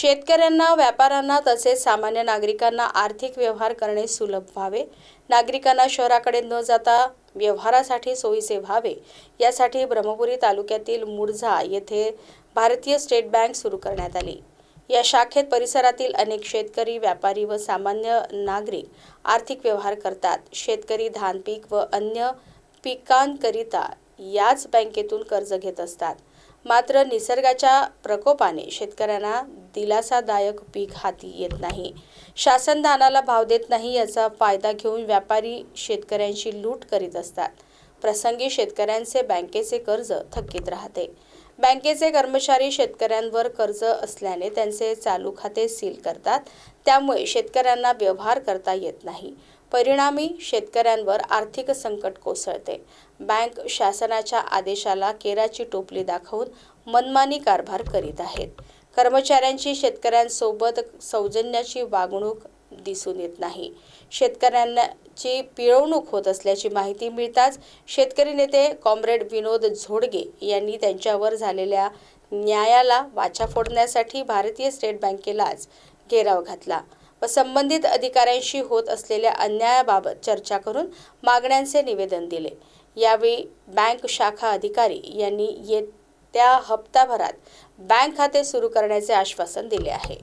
शेतकऱ्यांना व्यापाऱ्यांना तसेच सामान्य नागरिकांना आर्थिक व्यवहार करणे सुलभ व्हावे. नागरिकांना शहराकडे न जाता व्यवहारासाठी सोयीचे व्हावे. यासाठी ब्रह्मपुरी तालुक्यातील मुरझा येथे भारतीय स्टेट बँक सुरू करण्यात आली. या शाखेत परिसरातील अनेक शेतकरी व्यापारी व सामान्य नागरिक आर्थिक व्यवहार करतात. शेतकरी धान पीक व अन्य पिकांकरिता याच बँकेतून कर्ज घेत असतात. मात्र निसर्गाच्या प्रकोपाने शेतकऱ्यांना दिलासादायक पीक हाती येत नाही. शासन धानाला भाव देत नाही याचा फायदा घेऊन व्यापारी शेतकऱ्यांची लूट करीत असतात. प्रसंगी शेतकऱ्यांचे बँकेचे कर्ज थकीत राहते. बँकेचे कर्मचारी शेतकऱ्यांवर कर्ज असल्याने त्यांचे चालू खाते सील करतात. त्यामुळे शेतकऱ्यांना व्यवहार करता येत नाही. परिणामी शेतकऱ्यांवर आर्थिक संकट कोसळते. बँक शासनाच्या आदेशाला केराची टोपली दाखवून मनमानी कारभार करीत आहेत. कर्मचाऱ्यांची शेतकऱ्यांसोबत सौजन्याची वागणूक दिसून येत नाही. शेतकऱ्यांची पिळवणूक होत असल्याची माहिती मिळताच शेतकरी नेते कॉम्रेड विनोद झोडगे यांनी त्यांच्यावर झालेल्या न्यायाला वाचा फोडण्यासाठी भारतीय स्टेट बँकेलाच घेराव घातला. व संबंधित अधिकाऱ्यांशी होत असलेल्या अन्यायाबाबत चर्चा करून मागण्यांचे निवेदन दिले. यावेळी बँक शाखा अधिकारी यांनी येत्या हप्ताभरात बँक खाते सुरू करण्याचे आश्वासन दिले आहे.